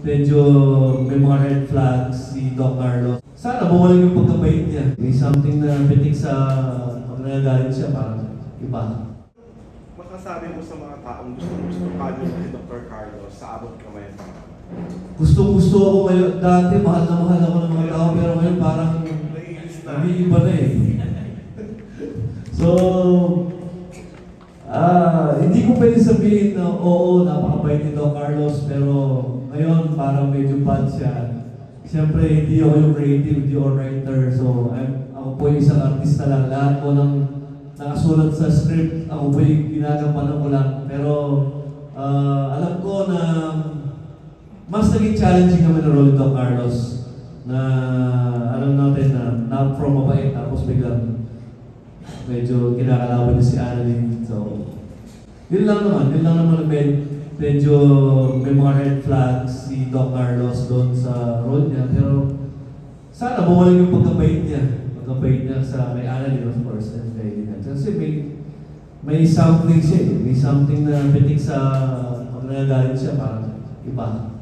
Medyo may mga red flags si Doc Carlos. Sana bumalik yung pagkabait niya. May something na pitik sa pag nagagalit siya, parang iba. Masasabi mo sa mga taong gusto gusto ka ni Dr. Carlos sa abot kamay pa. Gusto-gusto ako ngayon. Dati mahal na mahal ako ng mga tao, pero ngayon parang Naiinis na. nag-iiba na eh. So, ah, pwede sabihin na oo, napakabait ni Doc Carlos, pero ngayon parang medyo bad siya. Siyempre, hindi ako yung creative, hindi ako writer, so I'm, ako po yung isang artista lang. Lahat po ng nakasulat sa script, ako po yung ginagampanan ko lang. Pero ah, alam ko na mas naging challenging naman ang role ni Doc Carlos na alam natin na na from mabait tapos biglang medyo kinakalaban niya si Annalyn. So, yun lang naman. Yun lang naman med medyo may mga red flags si Doc Carlos doon sa role niya. Pero sana bumalik yung pagkabait niya. Pagkabait niya sa kay Annalyn, of course, and kay Lina. Kasi may may something siya eh. May something na pitik sa pag nagagalit siya, parang iba.